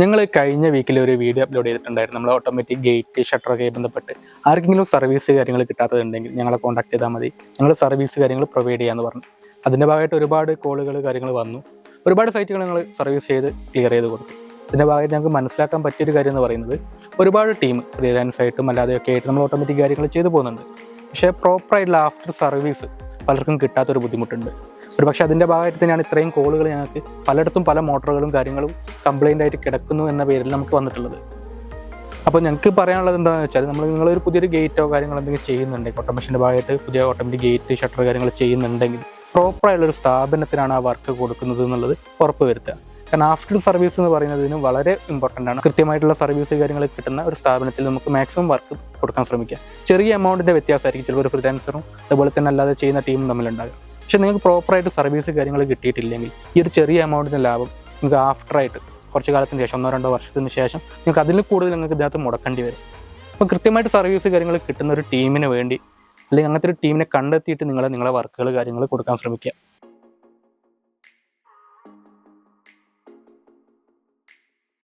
ഞങ്ങൾ കഴിഞ്ഞ വീക്കിൽ ഒരു വീഡിയോ അപ്ലോഡ് ചെയ്തിട്ടുണ്ടായിരുന്നു. നമ്മൾ ഓട്ടോമാറ്റിക് ഗേറ്റ് ഷട്ടറൊക്കെ ബന്ധപ്പെട്ട്. ആർക്കെങ്കിലും സർവീസ് കാര്യങ്ങൾ കിട്ടാത്തതുണ്ടെങ്കിൽ ഞങ്ങളെ കോൺടാക്ട് ചെയ്താൽ മതി. ഞങ്ങൾ സർവീസ് കാര്യങ്ങൾ പ്രൊവൈഡ് ചെയ്യാമെന്ന് പറഞ്ഞു. അതിന്റെ ഭാഗമായിട്ട് ഒരുപാട് കോളുകൾ കാര്യങ്ങൾ വന്നു. ഒരുപാട് സൈറ്റുകൾ ഞങ്ങൾ സർവീസ് ചെയ്ത് ക്ലിയർ ചെയ്ത് കൊടുത്തു. ഇതിന്റെ ഭാഗമായിട്ട് ഞങ്ങൾക്ക് മനസ്സിലാക്കാൻ പറ്റിയൊരു കാര്യം എന്ന് പറയുന്നത് ഒരുപാട് ടീം ഫ്രീലാൻസ് ആയിട്ടും അല്ലാതെയൊക്കെ ആയിട്ട് നമ്മൾ ഓട്ടോമാറ്റിക് കാര്യങ്ങൾ ചെയ്തു പോകുന്നുണ്ട്. പക്ഷേ പ്രോപ്പറായിട്ടുള്ള ആഫ്റ്റർ സർവീസ് പലർക്കും കിട്ടാത്തൊരു ബുദ്ധിമുട്ടുണ്ട്. ഒരു പക്ഷേ അതിന്റെ ഭാഗമായിട്ട് തന്നെയാണ് ഇത്രയും കോളുകൾ ഞങ്ങൾക്ക് പലയിടത്തും പല മോട്ടോറുകളും കാര്യങ്ങളും കംപ്ലൈന്റ് ആയിട്ട് കിടക്കുന്നു എന്ന പേരിൽ നമുക്ക് വന്നിട്ടുള്ളത്. അപ്പോൾ ഞങ്ങൾക്ക് പറയാനുള്ളത് എന്താണെന്ന് വെച്ചാൽ നമ്മൾ നിങ്ങളൊരു പുതിയൊരു ഗേറ്റോ കാര്യങ്ങളോ എന്തെങ്കിലും ചെയ്യുന്നുണ്ടെങ്കിൽ ഓട്ടോമേഷന്റെ ഭാഗമായിട്ട് പുതിയ ഓട്ടോമാറ്റിക് ഗേറ്റ് ഷട്ടർ കാര്യങ്ങൾ ചെയ്യുന്നുണ്ടെങ്കിൽ പ്രോപ്പറായുള്ളൊരു സ്ഥാപനത്തിനാണ് ആ വർക്ക് കൊടുക്കുന്നത് എന്നുള്ളത് ഉറപ്പ് വരുത്തുക. കാരണം ആഫ്റ്റർ സർവീസ് എന്ന് പറയുന്നതിന് വളരെ ഇമ്പോർട്ടന്റ് ആണ്. കൃത്യമായിട്ടുള്ള സർവീസ് കാര്യങ്ങൾ കിട്ടുന്ന ഒരു സ്ഥാപനത്തിൽ നമുക്ക് മാക്സിമം വർക്ക് കൊടുക്കാൻ ശ്രമിക്കുക ചെറിയ എമൗണ്ടിന്റെ വ്യത്യാസമായിരിക്കും ചിലപ്പോൾ ഒരു ഫ്രീലാൻസറും അതുപോലെ തന്നെ അല്ലാതെ ചെയ്യുന്ന ടീമും തമ്മിലുണ്ടാകും പക്ഷേ നിങ്ങൾക്ക് പ്രോപ്പറായിട്ട് സർവീസ് കാര്യങ്ങൾ കിട്ടിയിട്ടില്ലെങ്കിൽ ഈ ഒരു ചെറിയ എമൗണ്ടിന്റെ ലാഭം നിങ്ങൾക്ക് ആഫ്റ്റർ ആയിട്ട് കുറച്ച് കാലത്തിന് ശേഷം ഒന്നോ രണ്ടോ വർഷത്തിന് ശേഷം നിങ്ങൾക്ക് അതിൽ കൂടുതൽ നിങ്ങൾക്ക് ഇതിനകത്ത് മുടക്കേണ്ടി വരും. അപ്പോൾ കൃത്യമായിട്ട് സർവീസ് കാര്യങ്ങൾ കിട്ടുന്ന ഒരു ടീമിന് വേണ്ടി അല്ലെങ്കിൽ അങ്ങനത്തെ ഒരു ടീമിനെ കണ്ടെത്തിയിട്ട് നിങ്ങൾ നിങ്ങളെ വർക്കുകൾ കാര്യങ്ങൾ കൊടുക്കാൻ ശ്രമിക്കുക.